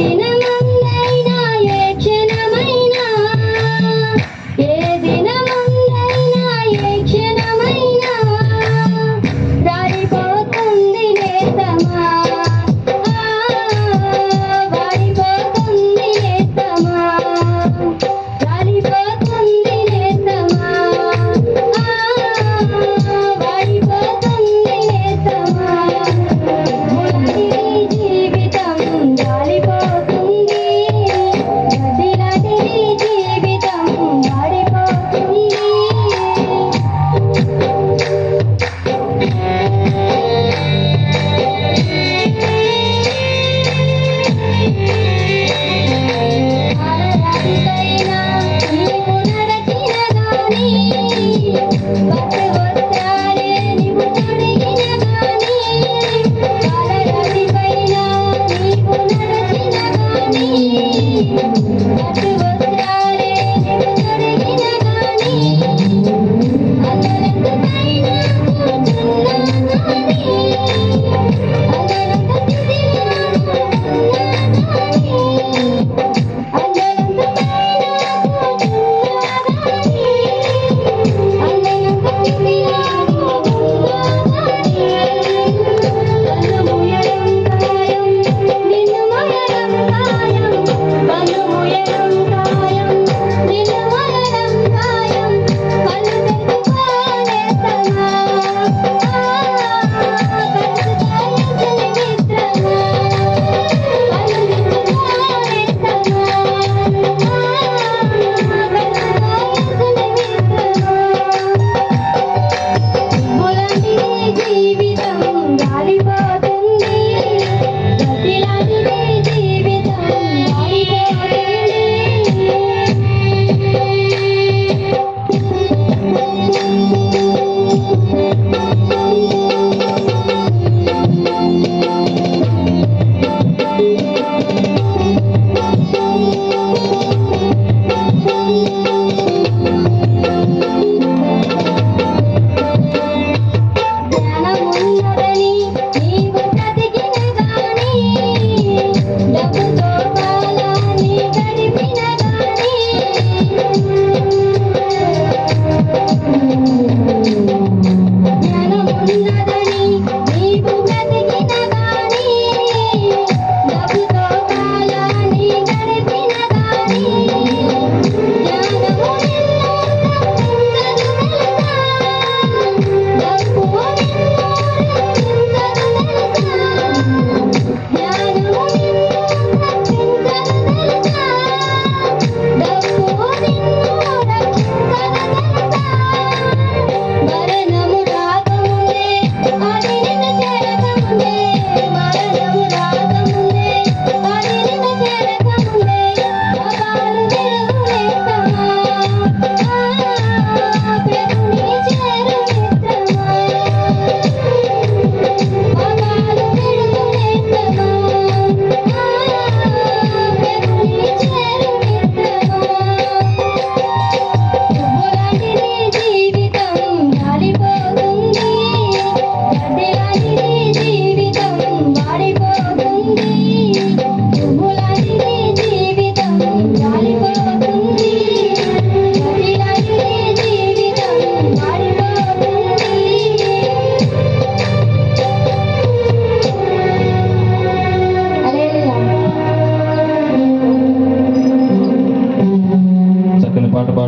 दिन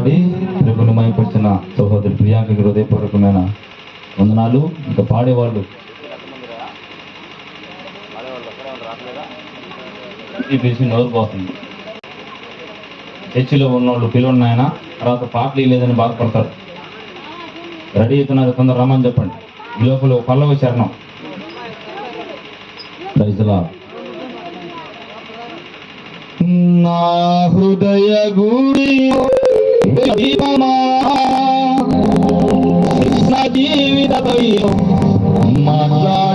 పాడి ప్రభులమైపరిచిన సహోదరి ప్రియాంకకి హృదయపూర్వకమైన వందనాలు. ఇంకా పాడేవాళ్ళు. చెప్పేసి నోరు పోతుంది. చర్చిలో ఉన్నోళ్ళు పిలున్నాయన తర్వాత పాటలు లేదని బాధపడతారు. రెడీ అవుతున్నారు కొందరు రమ్మని చెప్పండి. ఈ లోపల పల్లవ చరణం. నా హృదయ గుడి Sadhivamaha Sadhivita Dayo Matlaya